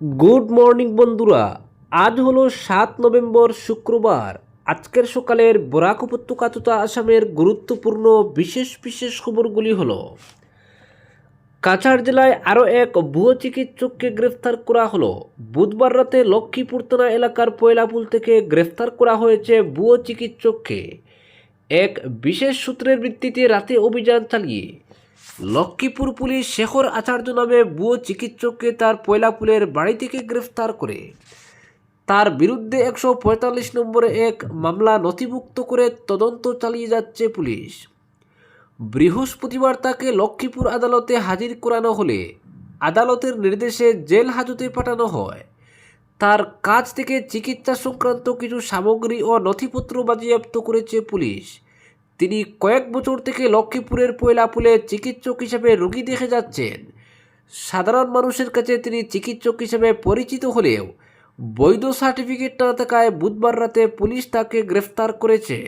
Good morning বন্ধুরা। আজ হলো সাত নভেম্বর শুক্রবার। আজকের সকালের বরাক উপত্যকা তথা আসামের গুরুত্বপূর্ণ বিশেষ বিশেষ খবরগুলি হলো, কাছাড় জেলায় আরও এক ভুয়ো চিকিৎসককে গ্রেফতার করা হলো। বুধবার রাতে লক্ষ্মীপুর থানা এলাকার পয়লাপুল থেকে গ্রেফতার করা হয়েছে ভুয়ো চিকিৎসককে। এক বিশেষ সূত্রের ভিত্তিতে রাতে অভিযান চালিয়ে লক্ষ্মীপুর পুলিশ শেখর আচার্য নামে ভুয়ো চিকিৎসককে তার পয়লাপুলের বাড়ি থেকে গ্রেফতার করে। তার বিরুদ্ধে একশো পঁয়তাল্লিশ নম্বরে এক মামলা নথিভুক্ত করে তদন্ত চালিয়ে যাচ্ছে পুলিশ। বৃহস্পতিবার তাকে লক্ষ্মীপুর আদালতে হাজির করানো হলে আদালতের নির্দেশে জেল হাজতে পাঠানো হয়। তার কাছ থেকে চিকিৎসা সংক্রান্ত কিছু সামগ্রী ও নথিপত্র বাজেয়াপ্ত করেছে পুলিশ। তিনি কয়েক বছর থেকে লক্ষ্মীপুরের পয়লাপুলে চিকিৎসক হিসেবে রোগী দেখে যাচ্ছেন। সাধারণ মানুষের কাছে তিনি চিকিৎসক হিসেবে পরিচিত হলেও বৈধ সার্টিফিকেট না থাকায় বুধবার রাতে পুলিশ তাকে গ্রেফতার করেছে।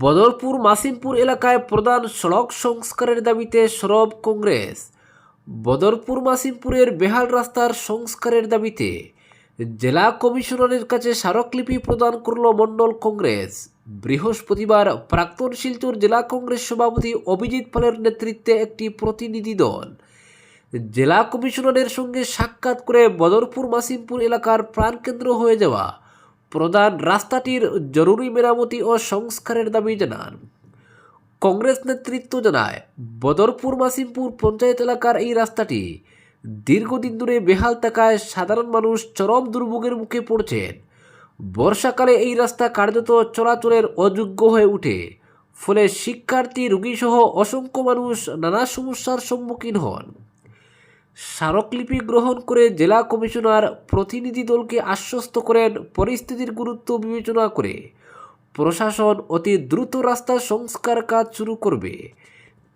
বদরপুর মাসিমপুর এলাকায় প্রধান সড়ক সংস্কারের দাবিতে সরব কংগ্রেস। বদরপুর মাসিমপুরের বেহাল রাস্তার সংস্কারের দাবিতে জেলা কমিশনারের কাছে স্মারকলিপি প্রদান করল মণ্ডল কংগ্রেস। বৃহস্পতিবার প্রাক্তন শিলচর জেলা কংগ্রেস সভাপতি অভিজিৎ পালের নেতৃত্বে একটি প্রতিনিধি দল জেলা কমিশনারের সঙ্গে সাক্ষাৎ করে বদরপুর মাসিমপুর এলাকার প্রাণকেন্দ্র হয়ে যাওয়া প্রধান রাস্তাটির জরুরি মেরামতি ও সংস্কারের দাবি জানান। কংগ্রেস নেতৃত্ব জানায়, বদরপুর মাসিমপুর পঞ্চায়েত এলাকার এই রাস্তাটি দীর্ঘদিন ধরে বেহাল থাকায় সাধারণ মানুষ চরম দুর্ভোগের মুখে পড়ছেন। বর্ষাকালে এই রাস্তা কার্যত চলাচলের অযোগ্য হয়ে ওঠে ফলে শিক্ষার্থী, রোগীসহ অসংখ্য মানুষ নানা সমস্যার সম্মুখীন হন। স্মারকলিপি গ্রহণ করে জেলা কমিশনার প্রতিনিধি দলকে আশ্বস্ত করেন পরিস্থিতির গুরুত্ব বিবেচনা করে। প্রশাসন অতি দ্রুত রাস্তা সংস্কার কাজ শুরু করবে।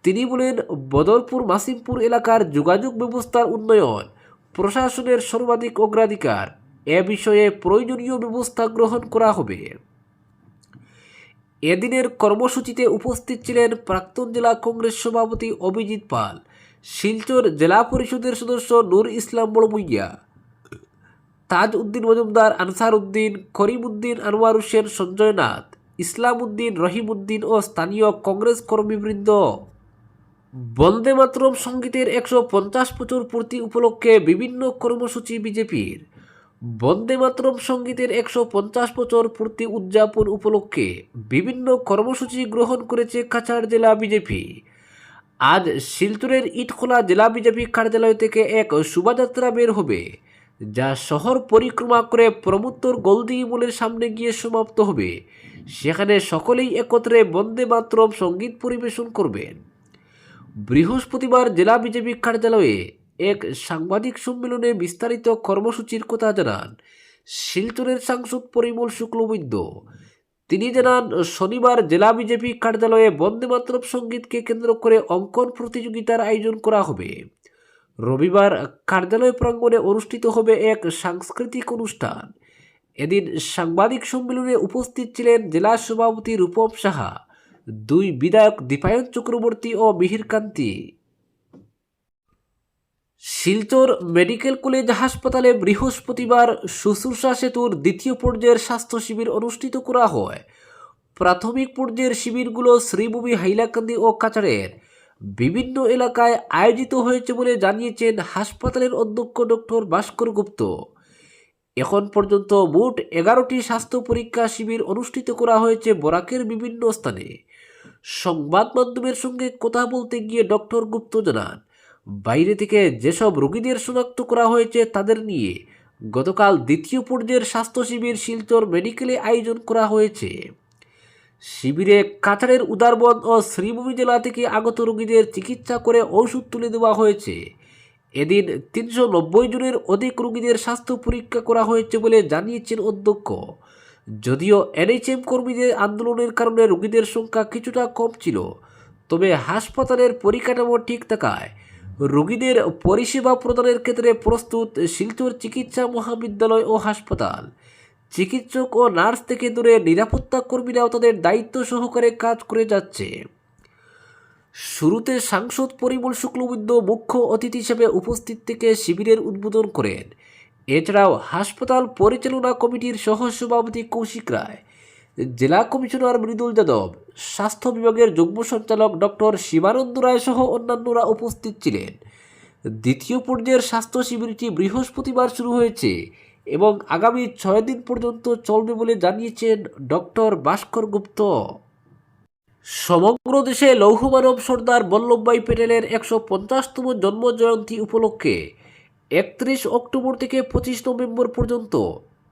তিনি বলেন, বদরপুর, মাসিমপুর এলাকার যোগাযোগ ব্যবস্থার উন্নয়ন প্রশাসনের সর্বাধিক অগ্রাধিকার। এ বিষয়ে প্রয়োজনীয় ব্যবস্থা গ্রহণ করা হবে। এদিনের কর্মসূচিতে উপস্থিত ছিলেন প্রাক্তন জেলা কংগ্রেস সভাপতি অভিজিৎ পাল, শিলচর জেলা পরিষদের সদস্য নূর ইসলাম বড়মুইয়া তাজ উদ্দিন মজুমদার আনসার উদ্দিন করিম উদ্দিন আনোয়ার হোসেন সঞ্জয় নাথ ইসলাম উদ্দিন রহিম উদ্দিন ও স্থানীয় কংগ্রেস কর্মীবৃন্দ। বন্দে মাতরম সঙ্গীতের একশো পঞ্চাশ বছর পূর্তি উপলক্ষে বিভিন্ন কর্মসূচি বিজেপির। বন্দে মাতরম সঙ্গীতের একশো পঞ্চাশ বছর পূর্তি উদযাপন উপলক্ষে বিভিন্ন কর্মসূচি গ্রহণ করেছে কাছাড় জেলা বিজেপি। আজ শিলচরের ইটখোলা জেলা বিজেপি কার্যালয় থেকে এক শোভাযাত্রা বের হবে, যা শহর পরিক্রমা করে প্রমুত্তর গোলদিঘি মোলের সামনে গিয়ে সমাপ্ত হবে। সেখানে সকলেই একত্রে বন্দে মাতরম সংগীত পরিবেশন করবেন। বৃহস্পতিবার জেলা বিজেপি কার্যালয়ে এক সাংবাদিক সম্মেলনে বিস্তারিত কর্মসূচির কথা জানান শিলচরের সাংসদ পরিমল শুক্লবৈদ্য। তিনি জানান, শনিবার জেলা বিজেপি কার্যালয়ে বন্দে মাতরম সঙ্গীতকে কেন্দ্র করে অঙ্কন প্রতিযোগিতার আয়োজন করা হবে। রবিবার কার্যালয় প্রাঙ্গণে অনুষ্ঠিত হবে এক সাংস্কৃতিক অনুষ্ঠান। এদিন সাংবাদিক সম্মেলনে উপস্থিত ছিলেন জেলা সভাপতি রূপম সাহা, দুই বিধায়ক দীপায়ন চক্রবর্তী ও মিহির কান্তি। শিলচর মেডিকেল কলেজ হাসপাতালে বৃহস্পতিবার শুশ্রূষা সেতুর দ্বিতীয় পর্যায়ের স্বাস্থ্য শিবির অনুষ্ঠিত করা হয়। প্রাথমিক পর্যায়ের শিবিরগুলো শ্রীভূমি, হাইলাকান্দি ও কাচারের বিভিন্ন এলাকায় আয়োজিত হয়েছে বলে জানিয়েছেন হাসপাতালের অধ্যক্ষ ডক্টর ভাস্কর গুপ্ত। এখন পর্যন্ত মোট এগারোটি স্বাস্থ্য পরীক্ষা শিবির অনুষ্ঠিত করা হয়েছে বরাকের বিভিন্ন স্থানে। সংবাদ মাধ্যমের সঙ্গে কথা বলতে গিয়ে ডক্টর গুপ্ত জানান বাইরে থেকে যেসব রোগীদের শনাক্ত করা হয়েছে তাদের নিয়ে গতকাল দ্বিতীয় পর্যায়ের স্বাস্থ্য শিবির শিলচর মেডিকেলে আয়োজন করা হয়েছে। শিবিরে কাছাড়ের উদারবন ও শ্রীভূমি জেলা থেকে আগত রোগীদের চিকিৎসা করে ওষুধ তুলে দেওয়া হয়েছে। এদিন তিনশো নব্বই জনের অধিক রোগীদের স্বাস্থ্য পরীক্ষা করা হয়েছে বলে জানিয়েছেন অধ্যক্ষ। যদিও এনএইচএম কর্মীদের আন্দোলনের কারণে রোগীদের সংখ্যা কিছুটা কম ছিল, তবে হাসপাতালের পরিকাঠামো ঠিক থাকায় রোগীদের পরিষেবা প্রদানের ক্ষেত্রে প্রস্তুত শিলচর চিকিৎসা মহাবিদ্যালয় ও হাসপাতাল। চিকিৎসক ও নার্স থেকে দূরে নিরাপত্তা কর্মীরাও তাদের দায়িত্ব সহকারে কাজ করে যাচ্ছে। শুরুতে সাংসদ পরিমল শুক্লবৈদ্য মুখ্য অতিথি হিসেবে উপস্থিত থেকে শিবিরের উদ্বোধন করেন। এছাড়াও হাসপাতাল পরিচালনা কমিটির সহ সভাপতি কৌশিক রায় জেলা কমিশনার মৃদুল যাদব, স্বাস্থ্য বিভাগের যুগ্ম সঞ্চালক ডক্টর শিবানন্দ রায় সহ অন্যান্যরা উপস্থিত ছিলেন। দ্বিতীয় পর্যায়ের স্বাস্থ্য শিবিরটি বৃহস্পতিবার শুরু হয়েছে এবং আগামী ছয় দিন পর্যন্ত চলবে বলে জানিয়েছেন ডক্টর ভাস্কর গুপ্ত। সমগ্র দেশে লৌহমানব সর্দার বল্লভভাই প্যাটেলের একশো পঞ্চাশতম জন্মজয়ন্তী উপলক্ষে একত্রিশ অক্টোবর থেকে পঁচিশ নভেম্বর পর্যন্ত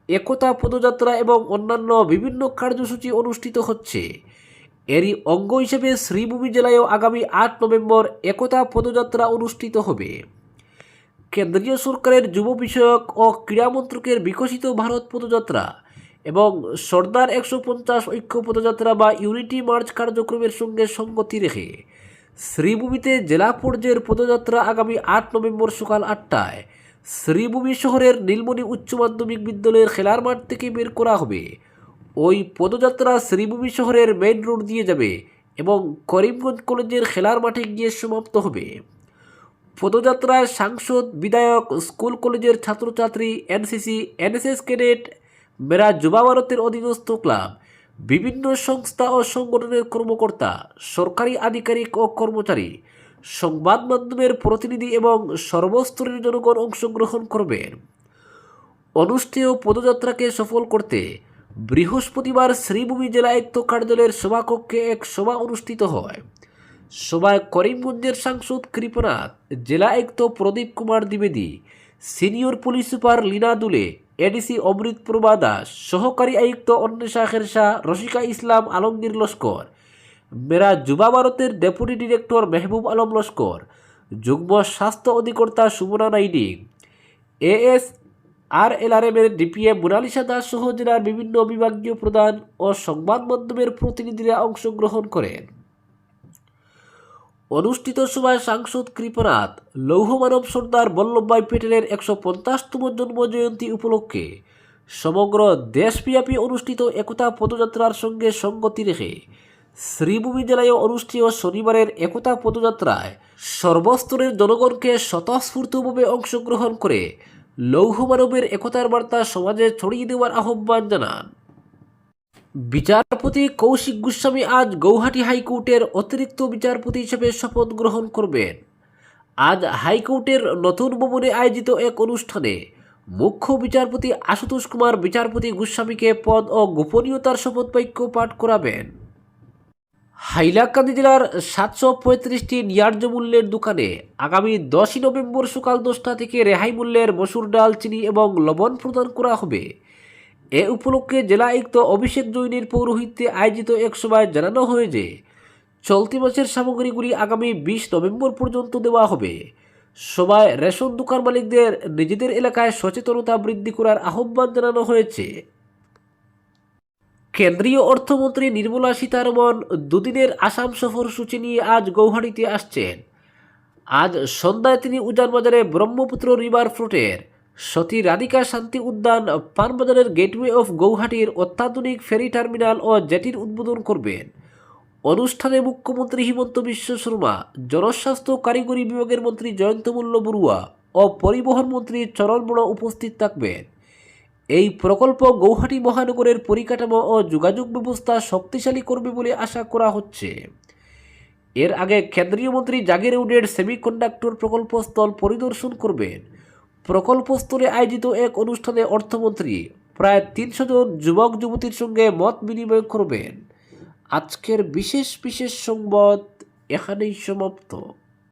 একতা পদযাত্রা এবং অন্যান্য বিভিন্ন কার্যসূচি অনুষ্ঠিত হচ্ছে। এরই অঙ্গ হিসেবে শ্রীভূমি জেলায়ও আগামী আট নভেম্বর একতা পদযাত্রা অনুষ্ঠিত হবে। কেন্দ্রীয় সরকারের যুব বিষয়ক ও ক্রীড়া মন্ত্রকের বিকশিত ভারত পদযাত্রা এবং সর্দার একশো পঞ্চাশ ঐক্য পদযাত্রা বা ইউনিটি মার্চ কার্যক্রমের সঙ্গে সঙ্গতি রেখে শ্রীভূমিতে জেলা পর্যায়ের পদযাত্রা আগামী আট নভেম্বর সকাল আটটায় শ্রীভূমি শহরের নীলমণি উচ্চ মাধ্যমিক বিদ্যালয়ের খেলার মাঠ থেকে বের করা হবে। ওই পদযাত্রা শ্রীভূমি শহরের মেইন রোড দিয়ে যাবে এবং করিমগঞ্জ কলেজের খেলার মাঠে গিয়ে সমাপ্ত হবে। পদযাত্রায় সাংসদ, বিধায়ক, স্কুল কলেজের ছাত্রছাত্রী, এনসিসি, এনএসএস ক্যাডেট, মেরা যুবা ভারতের অধীনস্থ ক্লাব, বিভিন্ন সংস্থা ও সংগঠনের কর্মকর্তা, সরকারি আধিকারিক ও কর্মচারী সংবাদ মাধ্যমের প্রতিনিধি এবং সর্বস্তরের জনগণ অংশগ্রহণ করবেন অনুষ্ঠেয় পদযাত্রাকে সফল করতে বৃহস্পতিবার শ্রীভূমি জেলা আয়ুক্ত কার্যালয়ের সভাকক্ষে এক সভা অনুষ্ঠিত হয়। সভায় করিমগঞ্জের সাংসদ কৃপনাথ, জেলা আয়ুক্ত প্রদীপ Kumar দ্বিবেদী, senior police super Leena Dule, ADC Amrit প্রভা দাস, সহকারী আয়ুক্ত অন্বেষা খেরসা রসিকা ইসলাম, আলমগীর লস্কর মেরা যুবা ভারতের ডেপুটি ডিরেক্টর মেহবুব আলম লস্কর, যুগ্ম স্বাস্থ্য অধিকর্তা Sumana Naiding AS R L এলআরএমের DPA Monalisa Das সহ জেলার বিভিন্ন বিভাগীয় প্রধান ও সংবাদ মাধ্যমের প্রতিনিধিরা অংশগ্রহণ করেন। অনুষ্ঠিত সভায় সাংসদ কৃপনাথ লৌহমানব সর্দার বল্লভভাই প্যাটেলের একশো পঞ্চাশতম জন্মজয়ন্তী উপলক্ষে সমগ্র দেশব্যাপী অনুষ্ঠিত একতা পদযাত্রার সঙ্গে সঙ্গতি রেখে শ্রীভূমি জেলায় অনুষ্ঠেয় শনিবারের একতা পদযাত্রায় সর্বস্তরের জনগণকে স্বতঃস্ফূর্তভাবে অংশগ্রহণ করে লৌহমানবের একতার বার্তা সমাজে ছড়িয়ে দেওয়ার আহ্বান জানান। বিচারপতি কৌশিক গোস্বামী আজ গৌহাটি হাইকোর্টের অতিরিক্ত বিচারপতি হিসেবে শপথ গ্রহণ করবেন। আজ হাইকোর্টের নতুন ভবনে আয়োজিত এক অনুষ্ঠানে মুখ্য বিচারপতি আশুতোষ কুমার, বিচারপতি গোস্বামীকে পদ ও গোপনীয়তার শপথ বাক্য পাঠ করাবেন। হাইলাকান্দি জেলার সাতশো পঁয়ত্রিশটি ন্যায্য মূল্যের দোকানে আগামী দশই নভেম্বর সকাল দশটা থেকে রেহাই মূল্যের মসুর ডাল, চিনি এবং লবণ প্রদান করা হবে। এ উপলক্ষে জেলা আয়ুক্ত অভিষেক জৈনের পৌরোহিত্যে আয়োজিত এক সভায় জানানো হয় যে, চলতি মাসের সামগ্রীগুলি আগামী বিশ নভেম্বর পর্যন্ত দেওয়া হবে। সভায় রেশন দোকান মালিকদের নিজেদের এলাকায় সচেতনতা বৃদ্ধি করার আহ্বান জানানো হয়েছে। কেন্দ্রীয় অর্থমন্ত্রী নির্মলা সীতারমন দুদিনের আসাম সফর সূচি নিয়ে আজ গৌহাটিতে আসছেন। আজ সন্ধ্যায় তিনি উজানবাজারে ব্রহ্মপুত্র রিভার ফ্রুটের সতী রাধিকা শান্তি উদ্যান পানবাজারের গেটওয়ে অফ গৌহাটির অত্যাধুনিক ফেরি টার্মিনাল ও জেটির উদ্বোধন করবেন। অনুষ্ঠানে মুখ্যমন্ত্রী হিমন্ত বিশ্ব শর্মা, জনস্বাস্থ্য কারিগরি বিভাগের মন্ত্রী জয়ন্ত মল্ল বড়ুয়া ও পরিবহন মন্ত্রী চরণ বড় উপস্থিত থাকবেন। এই প্রকল্প গৌহাটি মহানগরের পরিকাঠামো ও যোগাযোগ ব্যবস্থা শক্তিশালী করবে বলে আশা করা হচ্ছে। এর আগে কেন্দ্রীয় মন্ত্রী জাগির উডের সেমিকন্ডাক্টর প্রকল্পস্থল পরিদর্শন করবেন। প্রকল্পস্থলে আয়োজিত এক অনুষ্ঠানে অর্থমন্ত্রী প্রায় তিনশো জন যুবক যুবতীর সঙ্গে মত বিনিময় করবেন। আজকের বিশেষ বিশেষ সংবাদ এখানেই সমাপ্ত।